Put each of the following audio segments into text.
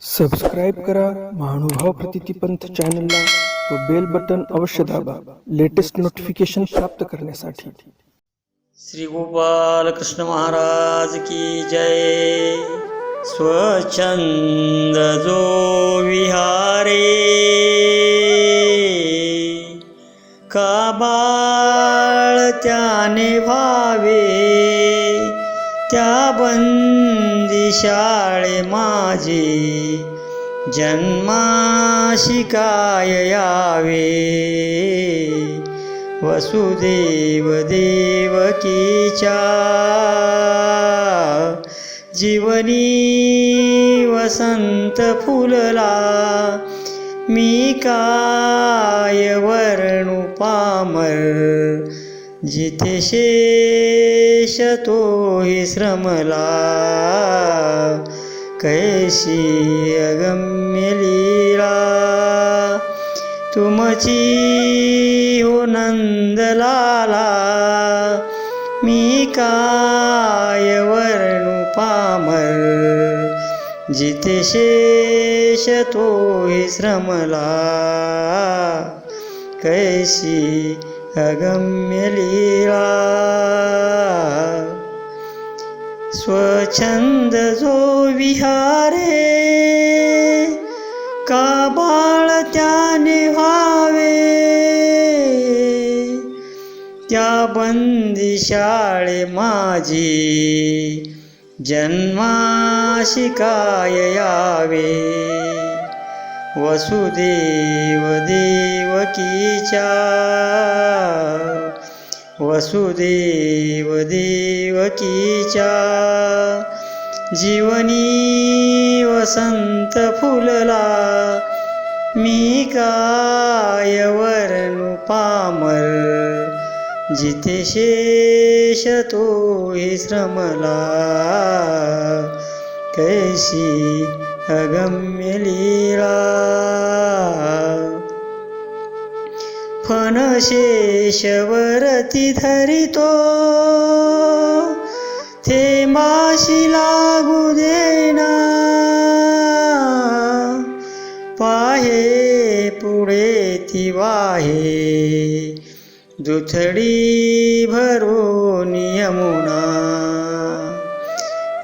Subscribe करा महानुभाव प्रतितीपंथ चॅनलला व बेल बटन अवश्य दाबा लेटेस्ट नोटिफिकेशन प्राप्त करण्यासाठी. श्री गोपाल कृष्ण महाराज की जय. स्वच्छंद जो विहारे. का बाळ त्याने व्हावे त्या बंद शाळे माझे. जन्माशी काय यावे. वसुदेव देवकीच्या जीवनी वसंत फुलला. मी काय वर्णू पामर? जिथे शेष तोही श्रमला. कैशी अगम्य लीला. तुमची हो नंदलाला. मी काय वर्णू पामर. जिथे शेष तोही श्रमला. कैशी अगम्य लीला स्वच्छंद जो विहारे का बाळ त्याने व्हावे? त्या बंदी शाळे माझी जन्माशी काय यावे? वसुदेव देवकीच्या वसुदेव देवकीच्या. जीवनी वसंत फुलला मी काय वर्णू पामर जिथे शेष तो श्रमला. कैसी अगम्य लीला फणशेषवरती धरितो. थेंबाशी लागू देना. पाहे पुढे ती वाहे. दुथडी भरून यमुना.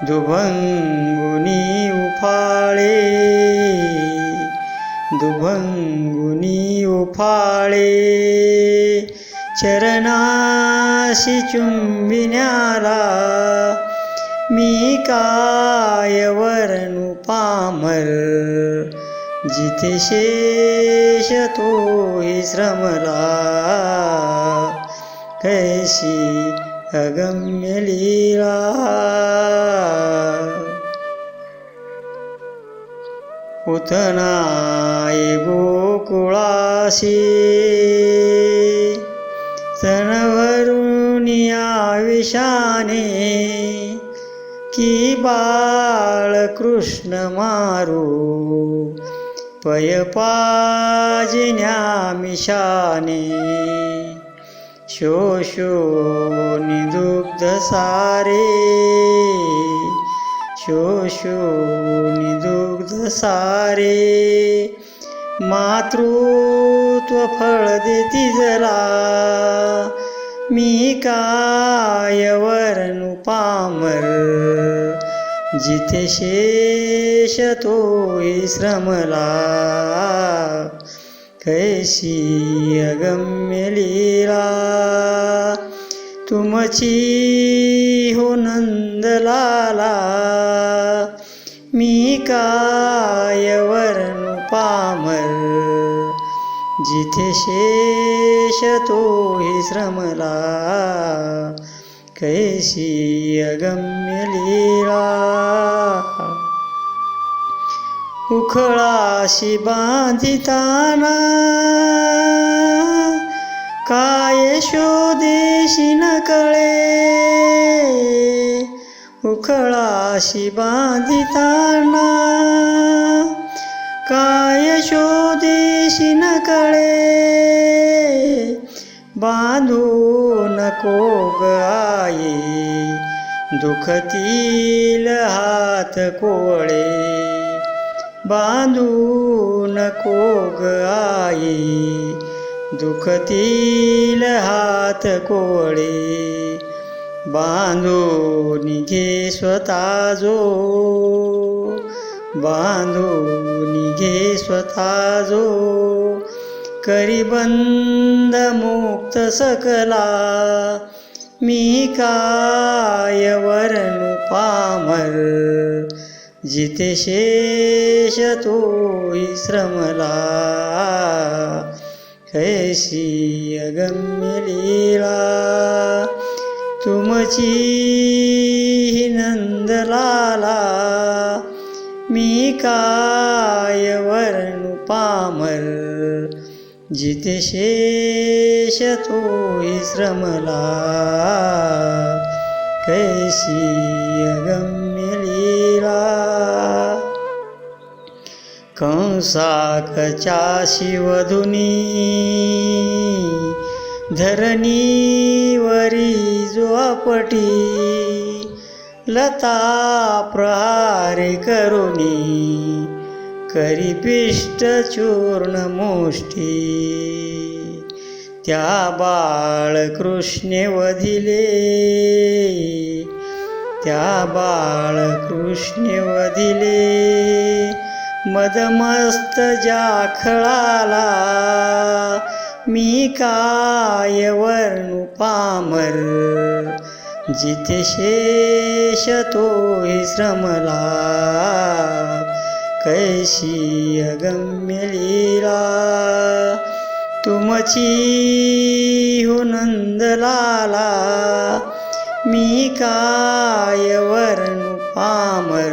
दुभंगुनी फाळे दुभंगुनी उफाळे. चरणाशी चुंबिण्याला मी काय वर्णू पामर? जिथे शेष तोही श्रमला कैसी अगम्य लीला. नाय गोकुळाशी सणवरून विषाने की बाळ कृष्ण मारू. पय पाजिन्या मिशाने. शोषो निदुग्ध सारे. शोषो दुग्ध सारे. मातृत्व फळ देती जला मी काय पामर? जिथे शेष तो श्रमला. कैसी अगम्य लीला. तुमची हो नंदलाला मी काय वर्णू पामर जिथे शेष तोही श्रमला कैसी अगम्य लीला? उखळाशी बांधिताना काय शोधेशी न कळे? उखळाशी बांधिताना. काय शोधेशी न कळे? बांधू नको गाये दुखतील हात कोळे. बांधू नको ग आई दुखतील हात कोळे. बांधून घे स्वतः जो. बांधून घे स्वतः जो. करी बंद मुक्त सकला. मी काय वरण पामर जिथे शेष तो श्रमला. कैसी अगम्य लीला तुमची नंदलाला मी काय वर्णू पामर जिथे शेष तोही श्रमला कैसी अगम्य कंसाकच्या शिवधुनी धरणीवरी जोपटी लता प्रहारे करुणी करी पिष्ट चूर्ण मुष्टी. त्या बाळकृष्णे वधिले त्या बाळकृष्णे वधिले मदमस्त जाखळाला मी काय वर्णू पामर? जिथे शेष तोही श्रमला कैशी अगम्य लीला? तुमची हो नंदलाला मी काय वर्णू पामर?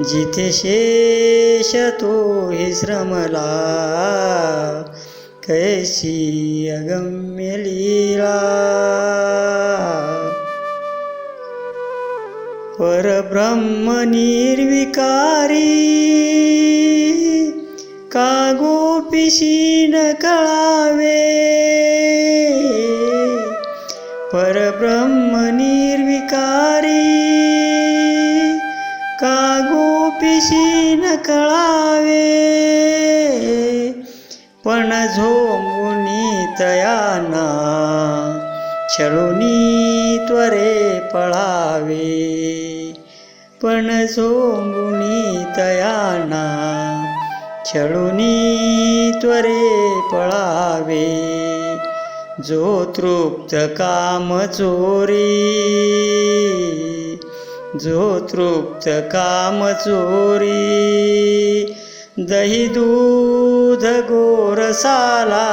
जिथे शेष तो हि श्रमला कैसी अगम्य लीला. परब्रह्म निर्विकारी का गोपिशी न कळावे? कळावे. पण झोंबुनी तयाना छळुनी त्वरे पळावे. पण झोंबुनी तयाना छळुनी त्वरे पळावे. जो तृप्त काम चोरी जो तृप्त काम चोरी दही दूध गोरसाला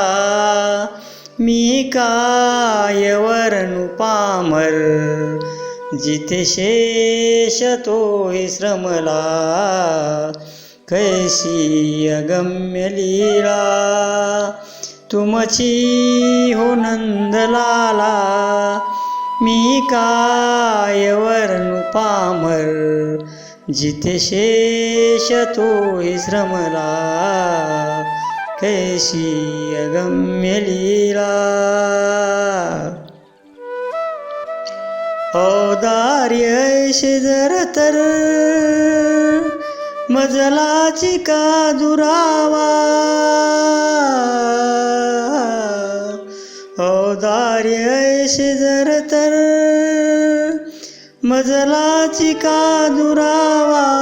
मी काय वरणु पामर जिथे शेष तोही श्रमला कैसी अगम्य लीला तुमची हो नंदलाला मी काय पामर जिथे शेष तो श्रमला कैशी अगम्य लीला. औदार्य जर तर मजलाची का दुरावा शेजर जर तर मजलाची का दुरावा?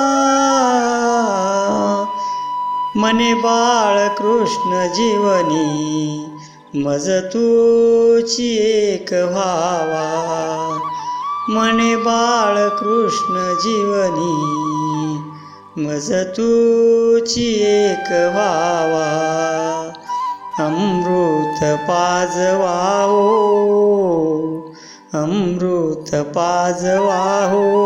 मने बाळ कृष्ण जीवनी मज तूची एक व्हावा. मने बाळ कृष्ण जीवनी मज तूची एक व्हावा. अमृत पाजवाहो अमृत पाजवाहो.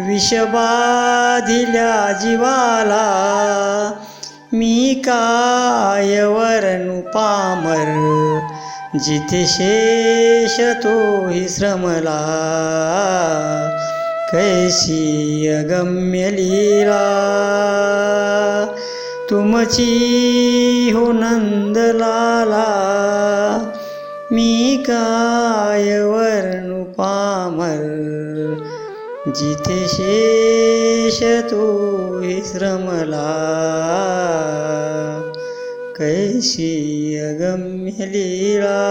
विषबाधिल्या जीवाला मी काय वरणु पामर जिथे शेष तोही श्रमला. कैसी अगम्य लीला तुमची हो नंदलाला मी काय वर्णू पामर? जिथे शेष तो विश्रमला कैशी अगम्य लीला?